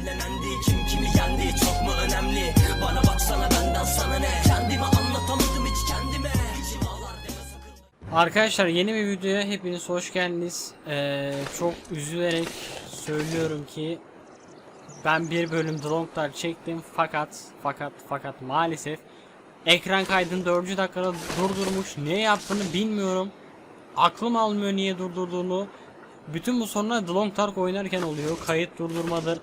kabullenendi Kim kimi yendi çok mu önemli Bana baksana benden sana ne Kendimi anlatamadım hiç kendime Arkadaşlar yeni bir videoya hepiniz hoş geldiniz. Ee, çok üzülerek söylüyorum ki ben bir bölüm Dark çektim fakat fakat fakat maalesef ekran kaydını 4. dakikada durdurmuş. Ne yaptığını bilmiyorum. Aklım almıyor niye durdurduğunu. Bütün bu sorunlar The Long oynarken oluyor. Kayıt durdurmadır.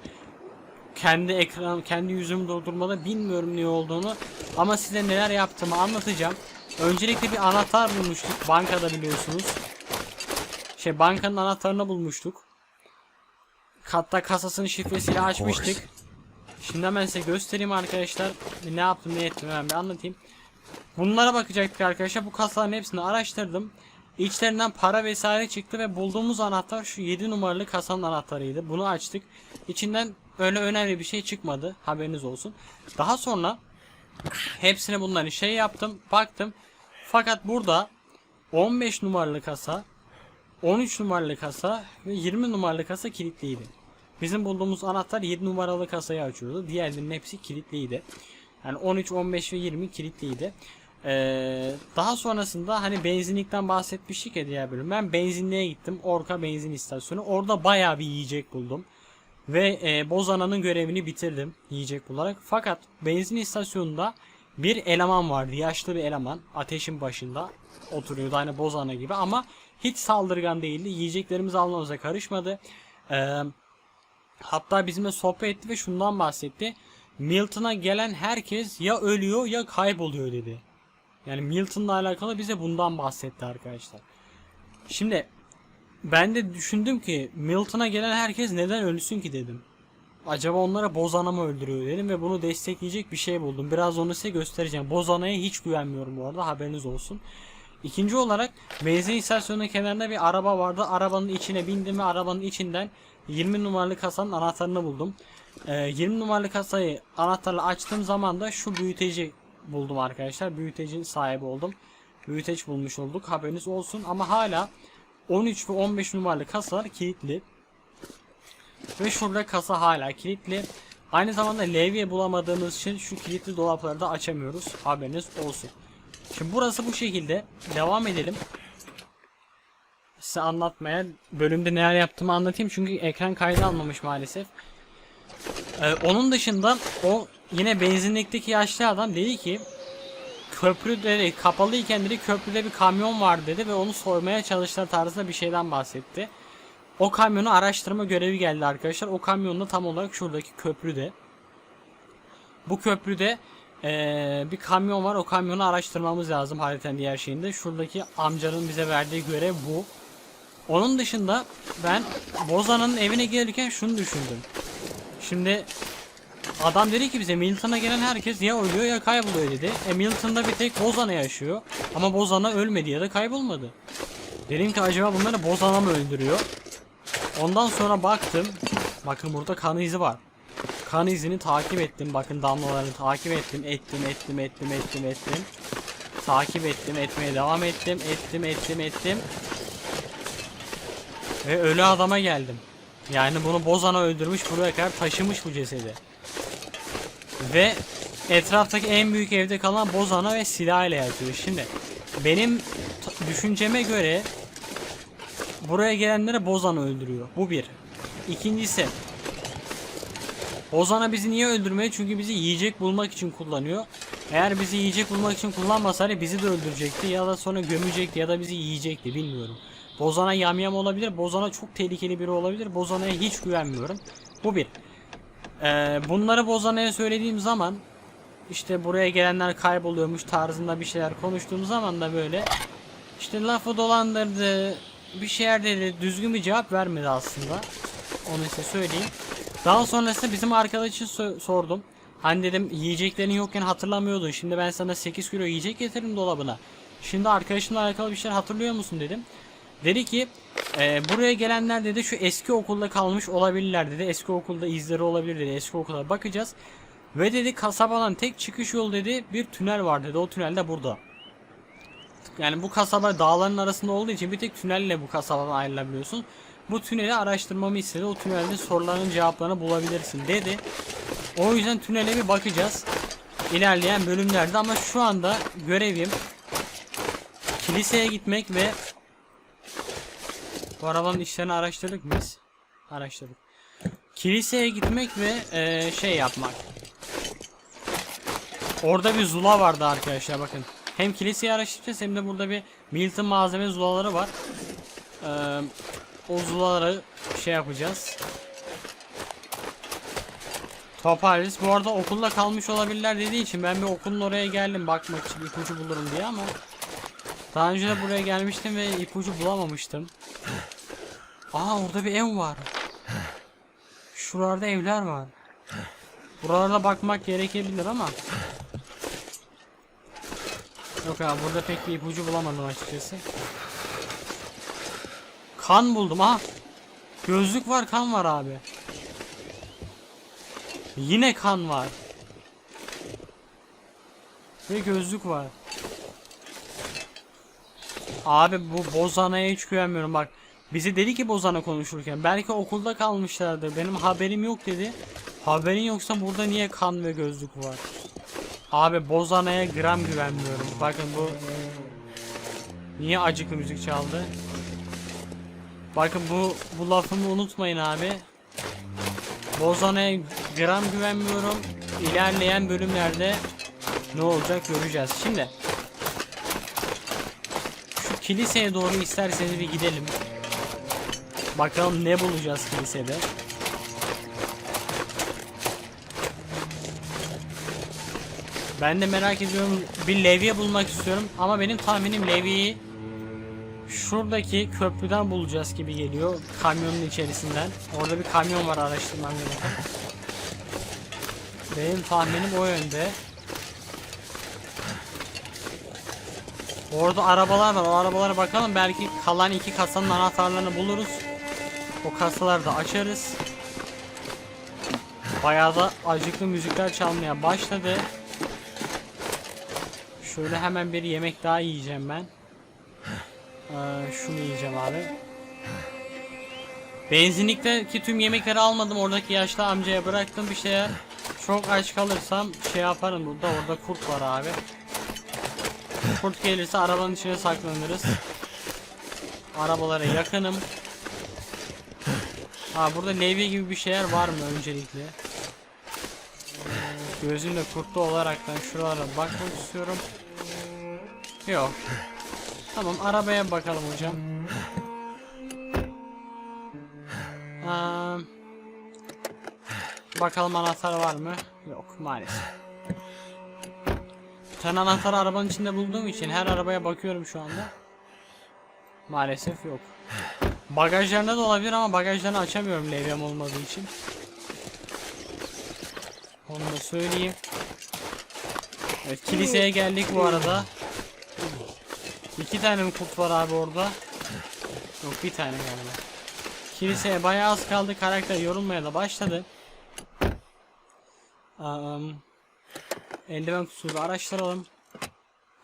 Kendi ekran, kendi yüzümü durdurmada bilmiyorum ne olduğunu. Ama size neler yaptığımı anlatacağım. Öncelikle bir anahtar bulmuştuk. Bankada biliyorsunuz. Şey bankanın anahtarını bulmuştuk. Hatta kasasının şifresiyle açmıştık. Şimdi hemen size göstereyim arkadaşlar. Ne yaptım ne ettim hemen bir anlatayım. Bunlara bakacaktık arkadaşlar. Bu kasaların hepsini araştırdım. İçlerinden para vesaire çıktı ve bulduğumuz anahtar şu 7 numaralı kasanın anahtarıydı. Bunu açtık. İçinden öyle önemli bir şey çıkmadı. Haberiniz olsun. Daha sonra hepsini bunların şey yaptım. Baktım. Fakat burada 15 numaralı kasa, 13 numaralı kasa ve 20 numaralı kasa kilitliydi. Bizim bulduğumuz anahtar 7 numaralı kasayı açıyordu. Diğerlerinin hepsi kilitliydi. Yani 13, 15 ve 20 kilitliydi. Ee, daha sonrasında hani benzinlikten bahsetmiştik ya diğer bölüm. Ben benzinliğe gittim. Orka benzin istasyonu. Orada bayağı bir yiyecek buldum. Ve e, Bozana'nın görevini bitirdim yiyecek bularak. Fakat benzin istasyonunda bir eleman vardı. Yaşlı bir eleman. Ateşin başında oturuyordu. Aynı Bozana gibi ama hiç saldırgan değildi. Yiyeceklerimizi almamıza karışmadı. Eee Hatta bizimle sohbet etti ve şundan bahsetti. Milton'a gelen herkes ya ölüyor ya kayboluyor dedi. Yani Milton'la alakalı bize bundan bahsetti arkadaşlar. Şimdi ben de düşündüm ki Milton'a gelen herkes neden ölsün ki dedim. Acaba onlara Bozan'a mı öldürüyor dedim ve bunu destekleyecek bir şey buldum. Biraz onu size göstereceğim. Bozana'ya hiç güvenmiyorum bu arada haberiniz olsun. İkinci olarak benzin istasyonunun kenarında bir araba vardı. Arabanın içine bindim ve arabanın içinden 20 numaralı kasanın anahtarını buldum. Ee, 20 numaralı kasayı anahtarla açtığım zaman da şu büyüteci buldum arkadaşlar. Büyütecin sahibi oldum. Büyüteç bulmuş olduk. Haberiniz olsun ama hala 13 ve 15 numaralı kasalar kilitli. Ve şurada kasa hala kilitli. Aynı zamanda levye bulamadığımız için şu kilitli dolapları da açamıyoruz. Haberiniz olsun. Şimdi burası bu şekilde. Devam edelim. Size anlatmaya bölümde neler yaptığımı anlatayım çünkü ekran kaydı almamış maalesef. Ee, onun dışında o yine benzinlikteki yaşlı adam dedi ki köprü dedi kapalıyken dedi köprüde bir kamyon var dedi ve onu soymaya çalıştılar tarzında bir şeyden bahsetti. O kamyonu araştırma görevi geldi arkadaşlar. O kamyon da tam olarak şuradaki köprüde. Bu köprüde eee, bir kamyon var. O kamyonu araştırmamız lazım haritanın diğer şeyinde. Şuradaki amcanın bize verdiği görev bu. Onun dışında ben Bozan'ın evine gelirken şunu düşündüm. Şimdi adam dedi ki bize Milton'a gelen herkes ya ölüyor ya kayboluyor dedi. E Milton'da bir tek Bozan'a yaşıyor. Ama Bozan'a ölmedi ya da kaybolmadı. Dedim ki acaba bunları Bozan'a mı öldürüyor? Ondan sonra baktım. Bakın burada kan izi var. Kan izini takip ettim. Bakın damlalarını takip ettim. Ettim, ettim, ettim, ettim, ettim. Takip ettim, etmeye devam ettim. Ettim, ettim, ettim. Ve ölü adama geldim. Yani bunu Bozan'a öldürmüş buraya kadar taşımış bu cesedi. Ve etraftaki en büyük evde kalan Bozan'a ve silahıyla yatıyor. Şimdi benim düşünceme göre buraya gelenleri Bozan öldürüyor. Bu bir. İkincisi Bozan'a bizi niye öldürmüyor? Çünkü bizi yiyecek bulmak için kullanıyor. Eğer bizi yiyecek bulmak için kullanmasaydı bizi de öldürecekti ya da sonra gömecekti ya da bizi yiyecekti bilmiyorum. Bozan'a yamyam olabilir. Bozan'a çok tehlikeli biri olabilir. Bozan'a hiç güvenmiyorum. Bu bir. Ee, bunları Bozan'a söylediğim zaman işte buraya gelenler kayboluyormuş tarzında bir şeyler konuştuğum zaman da böyle işte lafı dolandırdı bir şeyler dedi düzgün bir cevap vermedi aslında. Onu size söyleyeyim. Daha sonrasında bizim arkadaşı so- sordum. Hani dedim yiyeceklerin yokken hatırlamıyordun. Şimdi ben sana 8 kilo yiyecek getirdim dolabına. Şimdi arkadaşınla alakalı bir şeyler hatırlıyor musun dedim. Dedi ki "E, buraya gelenler dedi şu eski okulda kalmış olabilirler dedi. Eski okulda izleri olabilir dedi. Eski okula bakacağız. Ve dedi kasabadan tek çıkış yol dedi bir tünel var dedi. O tünel de burada. Yani bu kasaba dağların arasında olduğu için bir tek tünelle bu kasabadan ayrılabiliyorsun. bu tüneli araştırmamı istedi. O tünelde soruların cevaplarını bulabilirsin dedi. O yüzden tünele bir bakacağız. İlerleyen bölümlerde ama şu anda görevim kiliseye gitmek ve bu arabanın işlerini araştırdık mı biz? Araştırdık. Kiliseye gitmek ve eee, şey yapmak. Orada bir zula vardı arkadaşlar bakın. Hem kiliseyi araştıracağız hem de burada bir Milton malzeme zulaları var. Eee, o zulaları şey yapacağız. Toparlarız. Bu arada okulda kalmış olabilirler dediği için ben bir okulun oraya geldim bakmak için ipucu bulurum diye ama daha önce de buraya gelmiştim ve ipucu bulamamıştım. Aa orada bir ev var. Şuralarda evler var. Buralarda bakmak gerekebilir ama Yok abi burada pek bir ipucu bulamadım açıkçası. Kan buldum ha. Gözlük var kan var abi. Yine kan var. Ve gözlük var. Abi bu Bozana'ya hiç güvenmiyorum bak. Bizi dedi ki Bozana konuşurken. Belki okulda kalmışlardır. Benim haberim yok dedi. Haberin yoksa burada niye kan ve gözlük var? Abi Bozana'ya gram güvenmiyorum. Bakın bu niye acıklı müzik çaldı? Bakın bu bu lafımı unutmayın abi. Bozana'ya gram güvenmiyorum. İlerleyen bölümlerde ne olacak göreceğiz. Şimdi şu kiliseye doğru isterseniz bir gidelim. Bakalım ne bulacağız kilisede. Ben de merak ediyorum. Bir levye bulmak istiyorum. Ama benim tahminim levyeyi şuradaki köprüden bulacağız gibi geliyor. Kamyonun içerisinden. Orada bir kamyon var araştırmam gereken. Benim tahminim o yönde. Orada arabalar var. O arabalara bakalım. Belki kalan iki kasanın anahtarlarını buluruz. O kasaları da açarız. Bayağı da acıklı müzikler çalmaya başladı. Şöyle hemen bir yemek daha yiyeceğim ben. Ee, şunu yiyeceğim abi. Benzinlikteki tüm yemekleri almadım. Oradaki yaşlı amcaya bıraktım bir şeyler. Çok aç kalırsam şey yaparım burada. Orada kurt var abi. Kurt gelirse arabanın içine saklanırız. Arabalara yakınım. Ha burada levye gibi bir şeyler var mı öncelikle? Gözümle kurtlu olaraktan şuralara bakmak istiyorum. Yok. Tamam arabaya bakalım hocam. Aa, bakalım anahtar var mı? Yok maalesef. Bir tane anahtarı arabanın içinde bulduğum için her arabaya bakıyorum şu anda. Maalesef yok. Bagajlarında da olabilir ama bagajlarını açamıyorum levyem olmadığı için. Onu da söyleyeyim. Evet kiliseye geldik bu arada. İki tane mi kurt var abi orada? Yok bir tane galiba. Kiliseye bayağı az kaldı. Karakter yorulmaya da başladı. Um, eldiven kutusunu araştıralım.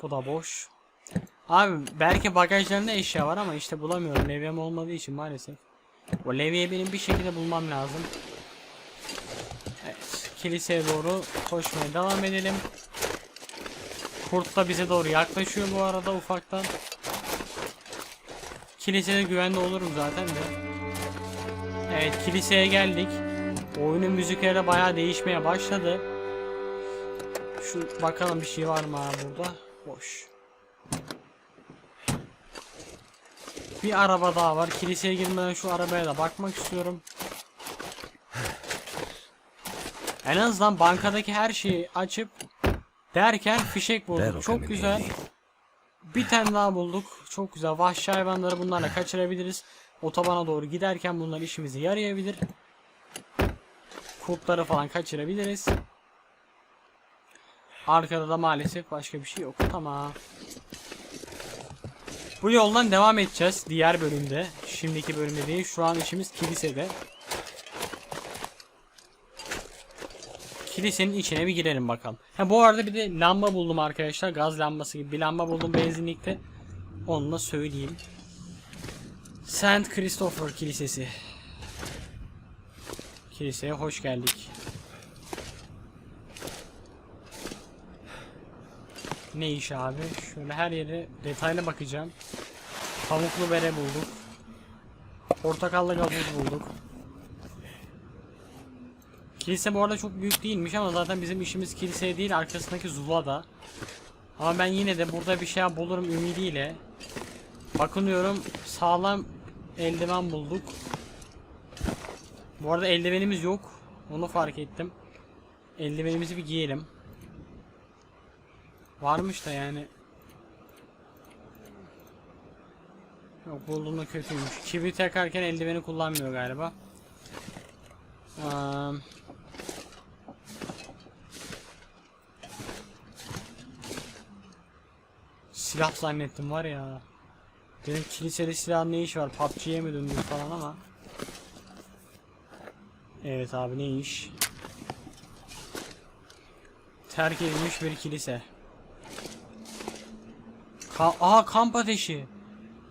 Bu da boş. Abi belki bagajlarında eşya var ama işte bulamıyorum. Levyem olmadığı için maalesef. O levyeyi benim bir şekilde bulmam lazım. Evet. Kiliseye doğru koşmaya devam edelim. Kurt da bize doğru yaklaşıyor bu arada ufaktan. Kilisede güvende olurum zaten de. Evet kiliseye geldik. Oyunun müzikleri de bayağı değişmeye başladı. Şu bakalım bir şey var mı burada? Boş. Bir araba daha var. Kiliseye girmeden şu arabaya da bakmak istiyorum. En azından bankadaki her şeyi açıp derken fişek bulduk. Çok güzel. Bir tane daha bulduk. Çok güzel. Vahşi hayvanları bunlarla kaçırabiliriz. Otobana doğru giderken bunlar işimize yarayabilir. Kurtları falan kaçırabiliriz. Arkada da maalesef başka bir şey yok. Tamam. Bu yoldan devam edeceğiz diğer bölümde. Şimdiki bölümde değil. Şu an işimiz kilisede. Kilisenin içine bir girelim bakalım. Ha bu arada bir de lamba buldum arkadaşlar. Gaz lambası gibi bir lamba buldum benzinlikte. Onu da söyleyeyim. Saint Christopher Kilisesi. Kiliseye hoş geldik. Ne iş abi? Şöyle her yere detaylı bakacağım. Pamuklu bere bulduk. Portakallı gazoz bulduk. Kilise bu arada çok büyük değilmiş ama zaten bizim işimiz kiliseye değil arkasındaki Zula'da. Ama ben yine de burada bir şey bulurum ümidiyle. Bakınıyorum sağlam eldiven bulduk. Bu arada eldivenimiz yok. Onu fark ettim. Eldivenimizi bir giyelim. Varmış da yani. Yok bulduğumda kötüymüş. Kibrit yakarken eldiveni kullanmıyor galiba. Eee Silah zannettim var ya. Benim kiliseli silah ne iş var? PUBG'ye mi döndü falan ama. Evet abi ne iş? Terk edilmiş bir kilise. Ka Aha kamp ateşi.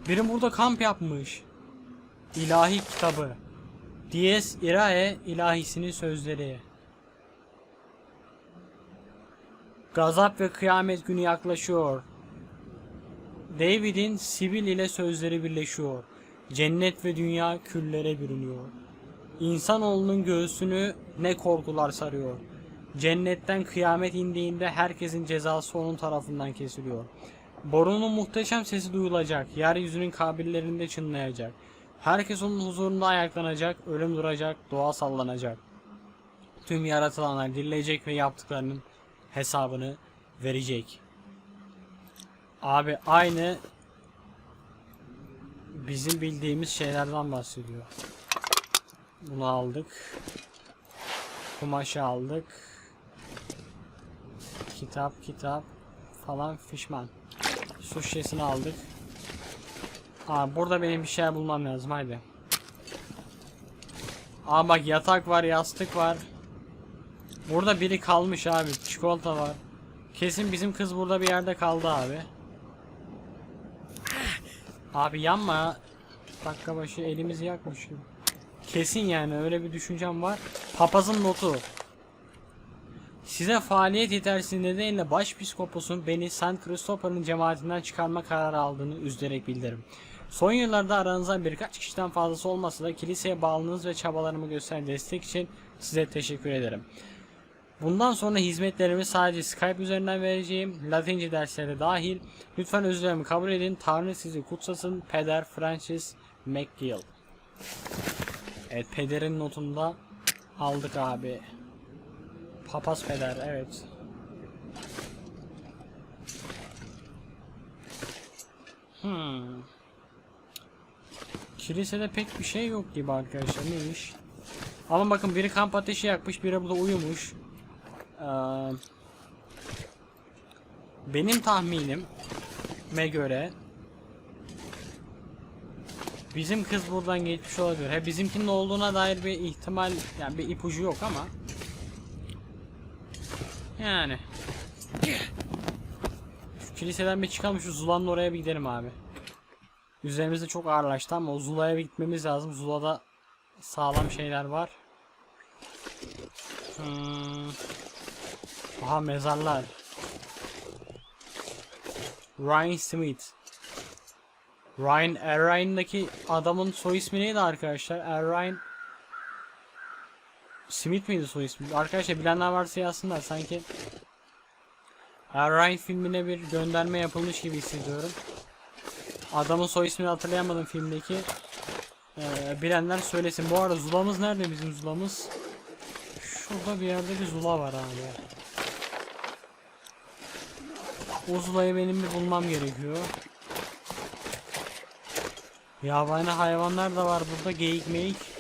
Biri burada kamp yapmış. İlahi kitabı. Dies Irae ilahisinin sözleri. Gazap ve kıyamet günü yaklaşıyor. David'in Sibyl ile sözleri birleşiyor. Cennet ve dünya küllere bürünüyor. İnsanoğlunun göğsünü ne korkular sarıyor. Cennetten kıyamet indiğinde herkesin cezası onun tarafından kesiliyor. Borunun muhteşem sesi duyulacak. Yeryüzünün kabirlerinde çınlayacak. Herkes onun huzurunda ayaklanacak. Ölüm duracak. Doğa sallanacak. Tüm yaratılanlar dirilecek ve yaptıklarının hesabını verecek. Abi aynı bizim bildiğimiz şeylerden bahsediyor. Bunu aldık. Kumaşı aldık. Kitap kitap falan fişman. Su şişesini aldık. Aa burada benim bir şey bulmam lazım haydi. Aa bak yatak var yastık var. Burada biri kalmış abi çikolata var. Kesin bizim kız burada bir yerde kaldı abi. Abi yanma. Dakika başı elimizi yakmış gibi. Kesin yani öyle bir düşüncem var. Papazın notu. Size faaliyet yetersizliği nedeniyle başpiskoposun beni St. Christopher'ın cemaatinden çıkarma kararı aldığını üzülerek bildirim. Son yıllarda aranızda birkaç kişiden fazlası olmasa da kiliseye bağlılığınız ve çabalarımı gösteren destek için size teşekkür ederim. Bundan sonra hizmetlerimi sadece Skype üzerinden vereceğim. Latince dersleri dahil. Lütfen özürlerimi kabul edin. Tanrı sizi kutsasın. Peder Francis McGill. Evet pederin notunda aldık abi. Papaz peder evet. Hmm. Kilisede pek bir şey yok gibi arkadaşlar neymiş? Ama bakın biri kamp ateşi yakmış, biri burada uyumuş. Ee, benim tahminim me göre bizim kız buradan geçmiş olabilir. He bizimkinin olduğuna dair bir ihtimal yani bir ipucu yok ama yani şu kiliseden bir çıkalım şu Zula'nın oraya bir gidelim abi. Üzerimizde çok ağırlaştı ama Zula'ya bir gitmemiz lazım. Zula'da sağlam şeyler var. Hmm. Aha mezarlar. Ryan Smith. Ryan Erryan'daki adamın soy ismi neydi arkadaşlar? Erryan Smith miydi soy ismi? Arkadaşlar bilenler varsa yazsınlar sanki. Erryan filmine bir gönderme yapılmış gibi hissediyorum. Adamın soy ismini hatırlayamadım filmdeki. Ee, bilenler söylesin. Bu arada Zula'mız nerede bizim Zula'mız? Şurada bir yerde bir Zula var abi. O Zula'yı benim bir bulmam gerekiyor. Yabani hayvanlar da var burada geyik meyik.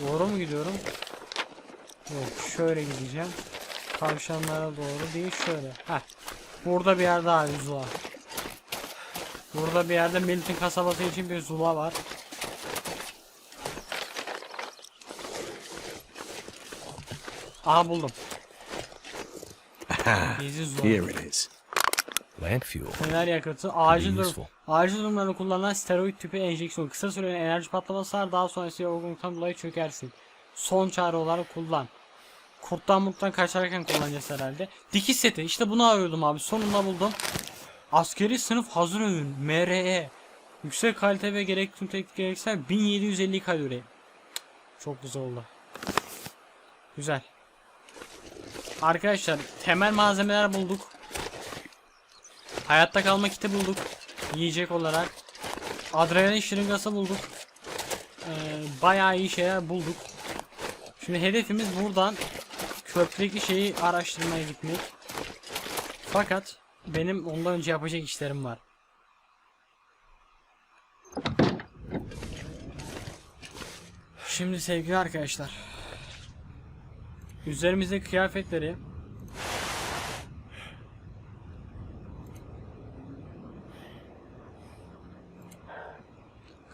Doğru mu gidiyorum? Yok şöyle gideceğim. Tavşanlara doğru değil şöyle. Heh. Burada bir yerde abi Zula. Burada bir yerde Milton kasabası için bir Zula var. Aha buldum. Gezi Zula. Here it is. Land fuel. Fener yakıtı, acil durum. Acil durumlarda kullanılan steroid tipi enjeksiyon. Kısa süreli enerji patlaması var. Daha sonra yorgunluktan dolayı çökersin. Son çare olarak kullan. Kurttan muttan kaçarken kullanacağız herhalde. Dikiş seti. İşte bunu arıyordum abi. Sonunda buldum. Askeri sınıf hazır öğün. MRE. Yüksek kalite ve gerek tüm teknik gereksinler 1750 kalori. Çok güzel oldu. Güzel. Arkadaşlar temel malzemeler bulduk. Hayatta kalma kiti bulduk. Yiyecek olarak. Adrenalin şırıngası bulduk. Ee, bayağı iyi şeyler bulduk. Şimdi hedefimiz buradan köprüdeki şeyi araştırmaya gitmek. Fakat benim ondan önce yapacak işlerim var. Şimdi sevgili arkadaşlar. Üzerimizdeki kıyafetleri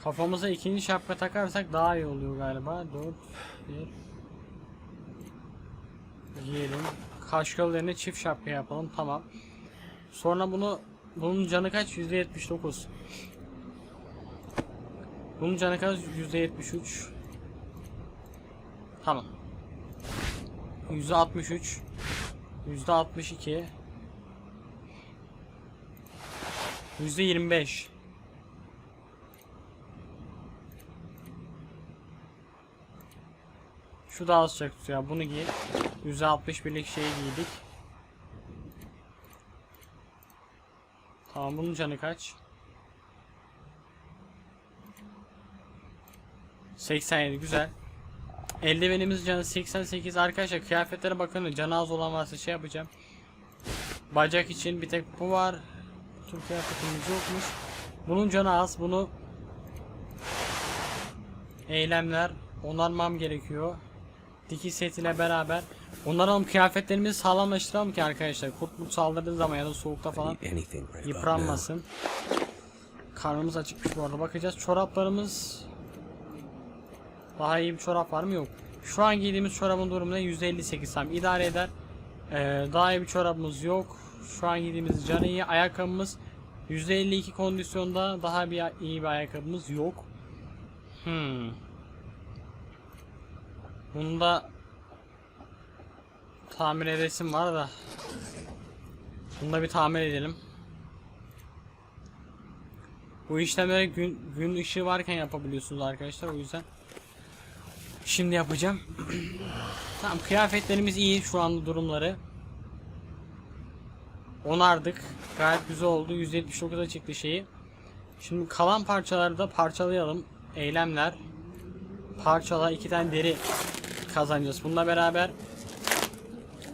Kafamıza ikinci şapka takarsak daha iyi oluyor galiba. 4 1 Giyelim. Yerine çift şapka yapalım. Tamam. Sonra bunu bunun canı kaç? %79. Bunun canı kaç? %73. Tamam. %63. %62. %25. Şu daha sıcak tutuyor. Bunu giy. %61'lik şeyi giydik. Tamam bunun canı kaç? 87 güzel. Eldivenimiz canı 88 arkadaşlar kıyafetlere bakın canı az olan varsa şey yapacağım. Bacak için bir tek bu var. Tüm kıyafetimiz yokmuş. Bunun canı az bunu eylemler onarmam gerekiyor. Dikiş setiyle beraber onaralım kıyafetlerimizi sağlamlaştıralım ki arkadaşlar kurt murt saldırdığı zaman ya da soğukta falan yıpranmasın. Karnımız acıkmış bu arada. Bakacağız. Çoraplarımız daha iyi bir çorap var mı? Yok. Şu an giydiğimiz çorabın durumu ne? 158 tam idare eder. Ee, daha iyi bir çorabımız yok. Şu an giydiğimiz canı iyi. Ayakkabımız %52 kondisyonda daha bir iyi bir ayakkabımız yok. Hmm. Bunda tamir edesim var da. Bunu da bir tamir edelim. Bu işlemleri gün, gün ışığı varken yapabiliyorsunuz arkadaşlar o yüzden. Şimdi yapacağım. tamam kıyafetlerimiz iyi şu anda durumları. Onardık. Gayet güzel oldu. 179'a çıktı şeyi. Şimdi kalan parçaları da parçalayalım. Eylemler. Parçala iki tane deri kazanacağız. Bununla beraber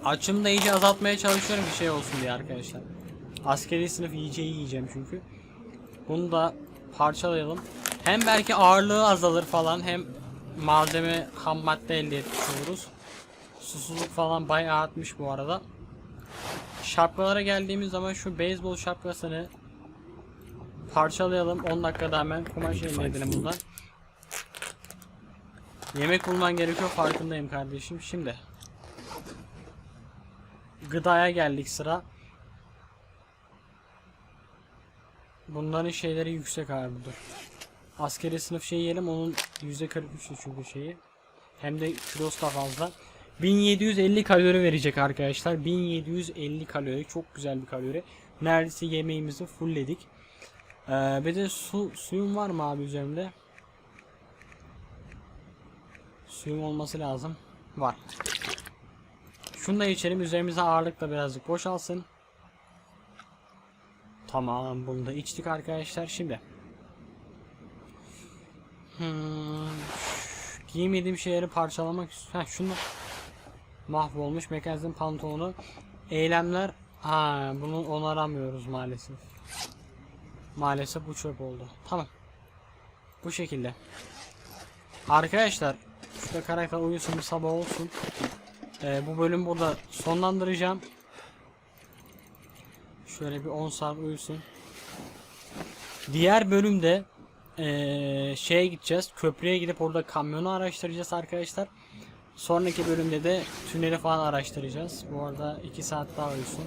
açımı da iyice azaltmaya çalışıyorum bir şey olsun diye arkadaşlar. Askeri sınıf yiyeceği yiyeceğim çünkü. Bunu da parçalayalım. Hem belki ağırlığı azalır falan hem malzeme ham madde elde etmiş oluruz. Susuzluk falan bayağı artmış bu arada. Şapkalara geldiğimiz zaman şu beyzbol şapkasını parçalayalım. 10 dakikada hemen kumaş elde edelim bundan. Yemek bulman gerekiyor farkındayım kardeşim. Şimdi gıdaya geldik sıra. Bunların şeyleri yüksek abi dur. Askeri sınıf şey yiyelim onun %43'ü çünkü şeyi. Hem de kilosu da fazla. 1750 kalori verecek arkadaşlar. 1750 kalori çok güzel bir kalori. Neredeyse yemeğimizi fullledik. Ee, bir de su suyum var mı abi üzerimde? Suyum olması lazım. Var. Şunu da içelim üzerimize ağırlık da birazcık boşalsın. Tamam bunu da içtik arkadaşlar şimdi. Hmm, giymediğim şeyleri parçalamak istiyorum. Şunu mahvolmuş mekanizm pantolonu. Eylemler ha bunu onaramıyoruz maalesef. Maalesef bu çöp oldu. Tamam. Bu şekilde. Arkadaşlar şurada karakter uyusun bir sabah olsun. Ee, bu bölüm burada sonlandıracağım. Şöyle bir 10 saat uyusun. Diğer bölümde eee şeye gideceğiz. Köprüye gidip orada kamyonu araştıracağız arkadaşlar. Sonraki bölümde de tüneli falan araştıracağız. Bu arada 2 saat daha uyusun.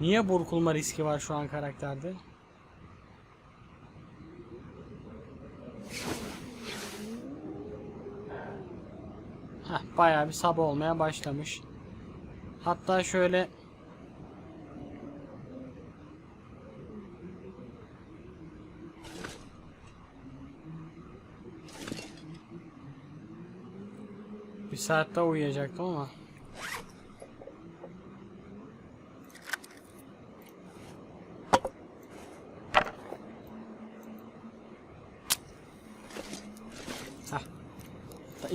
Niye burkulma riski var şu an karakterde? Heh, bayağı bir sabah olmaya başlamış. Hatta şöyle bir saat daha uyuyacaktım ama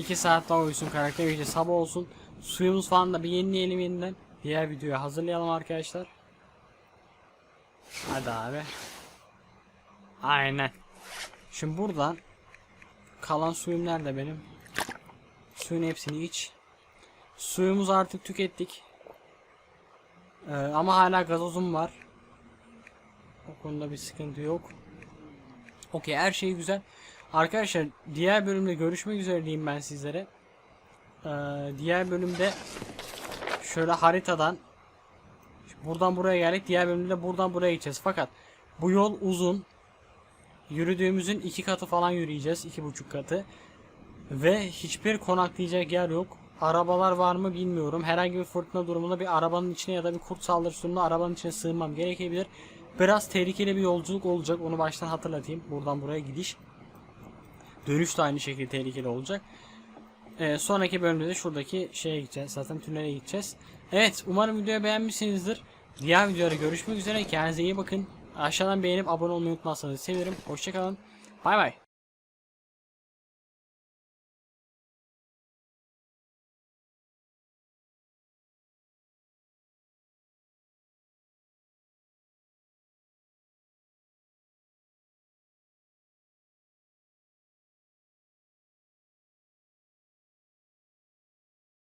2 saat daha uyusun karakter iyice sabah olsun. Suyumuz falan da bir yenileyelim yeniden. Diğer videoyu hazırlayalım arkadaşlar. Hadi abi. Aynen. Şimdi buradan kalan suyum nerede benim? Suyun hepsini iç. Suyumuzu artık tükettik. Ee, ama hala gazozum var. O konuda bir sıkıntı yok. Okey her şey güzel. Arkadaşlar diğer bölümde görüşmek üzere diyeyim ben sizlere. Ee, diğer bölümde şöyle haritadan buradan buraya geldik. Diğer bölümde de buradan buraya gideceğiz. Fakat bu yol uzun. Yürüdüğümüzün iki katı falan yürüyeceğiz. iki buçuk katı. Ve hiçbir konaklayacak yer yok. Arabalar var mı bilmiyorum. Herhangi bir fırtına durumunda bir arabanın içine ya da bir kurt saldırısı durumunda arabanın içine sığınmam gerekebilir. Biraz tehlikeli bir yolculuk olacak. Onu baştan hatırlatayım. Buradan buraya gidiş. Dönüş de aynı şekilde tehlikeli olacak. Ee, sonraki bölümde de şuradaki şeye gideceğiz. Zaten tünele gideceğiz. Evet umarım videoyu beğenmişsinizdir. Diğer videoda görüşmek üzere. Kendinize iyi bakın. Aşağıdan beğenip abone olmayı unutmazsanız sevinirim. Hoşçakalın. Bay bay.